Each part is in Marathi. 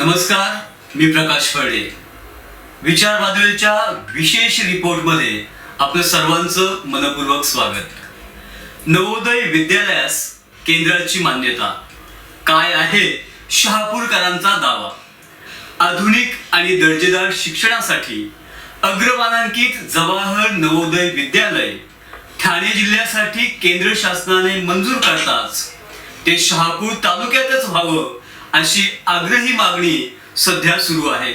नमस्कार मी प्रकाश फळे विचार बादळीच्या विशेष रिपोर्टमध्ये आपलं सर्वांचं मनपूर्वक स्वागत. नवोदय विद्यालयास केंद्राची मान्यता. काय आहे शहापूरकरांचा दावा? आधुनिक आणि दर्जेदार शिक्षणासाठी अग्रमानांकित जवाहर नवोदय विद्यालय ठाणे जिल्ह्यासाठी केंद्र शासनाने मंजूर करताच ते शहापूर तालुक्यातच व्हावं अशी आग्रही मागणी सध्या सुरू आहे.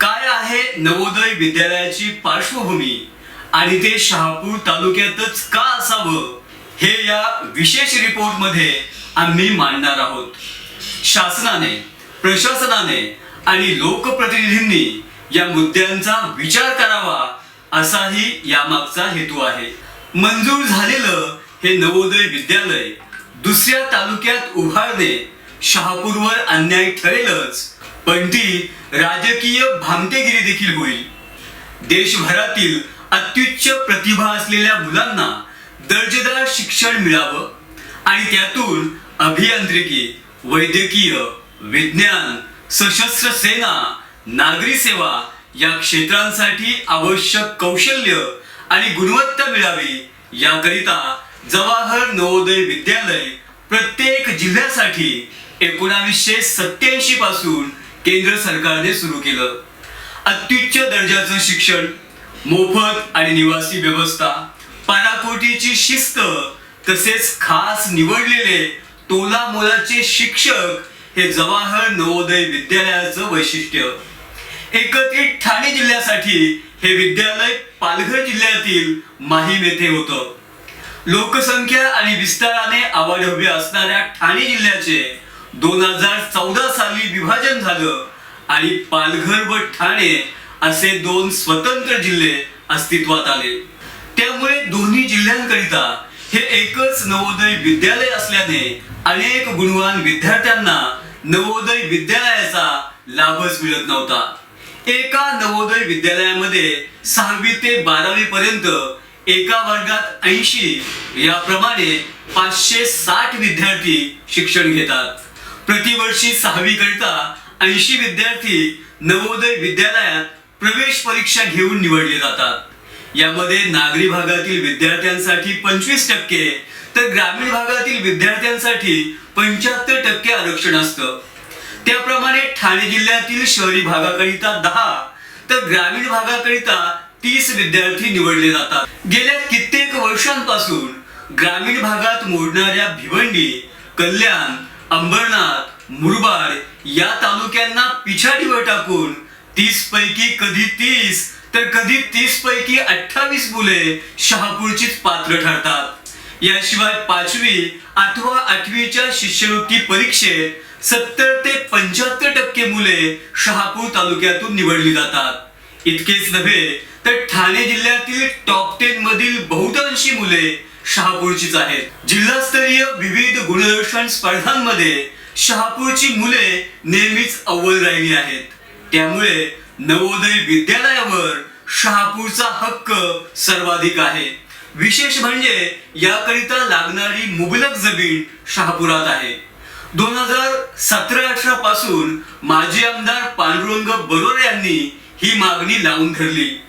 काय आहे नवोदय विद्यालयाची पार्श्वभूमी आणि ते शहापूर तालुक्यातच का असावं हे या विशेष रिपोर्टमध्ये आम्ही मांडणार आहोत. शासनाने प्रशासनाने आणि लोकप्रतिनिधींनी या मुद्द्यांचा विचार करावा असाही यामागचा हेतू आहे. मंजूर झालेलं हे नवोदय विद्यालय दुसऱ्या तालुक्यात उभारणे शहापूरवर अन्याय ठरेलच. पण ती राजकीय भामटेगिरी देखील होईल. देशभरातील अत्युच्च प्रतिभा असलेल्या मुलांना दर्जेदार शिक्षण मिळावं आणि त्यातून अभियांत्रिकी वैद्यकीय विज्ञान सशस्त्र सेना नागरी सेवा या क्षेत्रांसाठी आवश्यक कौशल्य आणि गुणवत्ता मिळावी याकरिता जवाहर नवोदय विद्यालय प्रत्येक जिल्ह्यासाठी एकोणावीसशे सत्याऐंशी पासून केंद्र सरकारने सुरू केलं. अत्युच्च दर्जाचं शिक्षण मोफत आणि निवासी व्यवस्था पाराकोटीची शिस्त तसेच खास निवडलेले तोला मोलाचे शिक्षक हे जवाहर नवोदय विद्यालयाचं वैशिष्ट्य. एकत्रित ठाणे जिल्ह्यासाठी हे विद्यालय पालघर जिल्ह्यातील माहीम येथे होतं. लोकसंख्या आणि विस्ताराने आवाढव्य असणाऱ्या ठाणे जिल्ह्याचे दोन हजार चौदा साली विभाजन झालं आणि पालघर व ठाणे असे दोन स्वतंत्र जिल्हे अस्तित्वात आले. त्यामुळे दोन्ही जिल्ह्यांकरिता हे एकच नवोदय विद्यालय असल्याने अनेक गुणवान विद्यार्थ्यांना नवोदय विद्यालयाचा लाभच मिळत नव्हता. एका नवोदय विद्यालयामध्ये सहावी ते बारावी पर्यंत एका वर्गात ऐंशी याप्रमाणे पाचशे साठ विद्यार्थी शिक्षण घेतात. प्रतिवर्षी सहावी करिता ऐंशी विद्यार्थी नवोदय विद्यालयात प्रवेश परीक्षा घेऊन निवडले जातात. यामध्ये नागरी भागातील विद्यार्थ्यांसाठी पंचवीस टक्के तर ग्रामीण भागातील विद्यार्थ्यांसाठी पंच्याहत्तर टक्के आरक्षण असतं. त्याप्रमाणे ठाणे जिल्ह्यातील शहरी भागाकरिता दहा तर ग्रामीण भागाकरिता तीस विद्यार्थी निवडले जातात. गेल्या कित्येक वर्षांपासून ग्रामीण भागात मोडणाऱ्या भिवंडी कल्याण अंबरनाथ मुरबाड या तालुक्यांना पिछाडीवर टाकून तीस पैकी कधी तीस तर कधी तीस पैकी अठ्ठावीस मुले शहापूरचीच पात्र ठरतात. याशिवाय पाचवी अथवा आठवीच्या शिष्यवृत्ती परीक्षेत सत्तर ते पंच्याहत्तर टक्के मुले शहापूर तालुक्यातून निवडली जातात. इतकेच नव्हे तर ठाणे जिल्ह्यातील टॉप टेन मधील बहुतांशी मुले शहापूरचीच आहेत. जिल्हास्तरीय विविध गुणदर्शन स्पर्धांमध्ये शहापूरची मुले नेहमीच अव्वल राहिली आहेत. त्यामुळे नवोदय विद्यालयावर शहापूरचा हक्क सर्वाधिक आहे. विशेष म्हणजे याकरिता लागणारी मुबलक जमीन शहापुरात आहे. दोन हजार सतरा अठरा पासून माजी आमदार पांडुरंग बरोरे यांनी ही मागणी लावून धरली.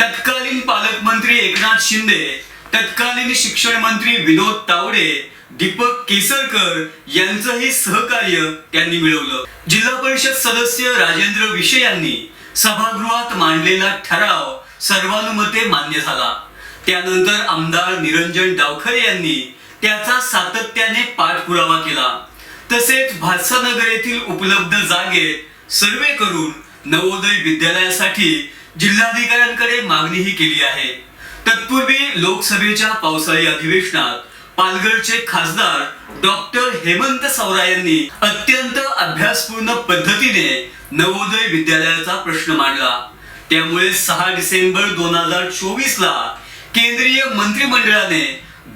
तत्कालीन पालकमंत्री एकनाथ शिंदे तत्कालीन शिक्षण मंत्री विनोद तावडे दीपक केसरकर यांचंही सहकार्य त्यांनी मिळवलं. जिल्हा परिषद सदस्य राजेंद्र विषे यांनी सभागृहात मांडलेला ठराव सर्वानुमते मान्य झाला. त्यानंतर आमदार निरंजन डावखरे यांनी त्याचा सातत्याने पाठपुरावा केला. तसेच भातसानगर येथील उपलब्ध जागेत सर्वे करून नवोदय विद्यालयासाठी जिल्हाधिकाऱ्यांकडे मागणीही केली आहे. तत्पूर्वी लोकसभेच्या पावसाळी अधिवेशनात पालघरचे खासदार डॉक्टर हेमंत सवरा यांनी अत्यंत अभ्यासपूर्ण पद्धतीने नवोदय विद्यालयाचा प्रश्न मांडला. त्यामुळे सहा डिसेंबर दोन हजार चोवीस ला केंद्रीय मंत्रिमंडळाने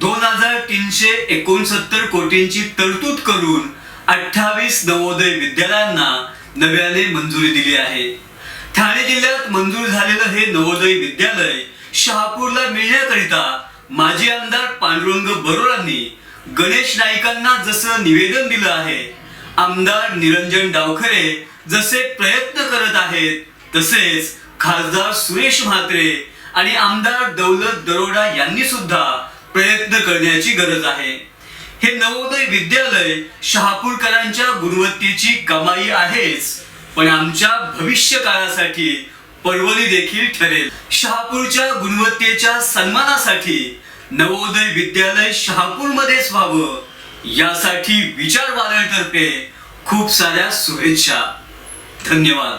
दोन हजार तीनशे एकोणसत्तर कोटींची तरतूद करून अठ्ठावीस नवोदय विद्यालयांना नव्याने मंजुरी दिली आहे. ठाणे जिल्ह्यात मंजूर झालेलं हे नवोदय विद्यालय शहापूरला मिळण्याकरिता माजी आमदार पांडुरंग बरोरांनी गणेश नाईकांना जसं निवेदन दिलं आहे आमदार निरंजन डावखरे जसे प्रयत्न करत आहेत तसेच खासदार सुरेश म्हात्रे आणि आमदार दौलत दरोडा यांनी सुद्धा प्रयत्न करण्याची गरज आहे. हे नवोदय विद्यालय शहापूरकरांच्या गुणवत्तेची कमाई आहेच पण आमच्या भविष्य काळासाठी पर्वणी देखील ठरेल. शहापूरच्या गुणवत्तेच्या सन्मानासाठी नवोदय विद्यालय शहापूरमध्येच व्हावं यासाठी विचार तर्फे खूप साऱ्या शुभेच्छा. धन्यवाद.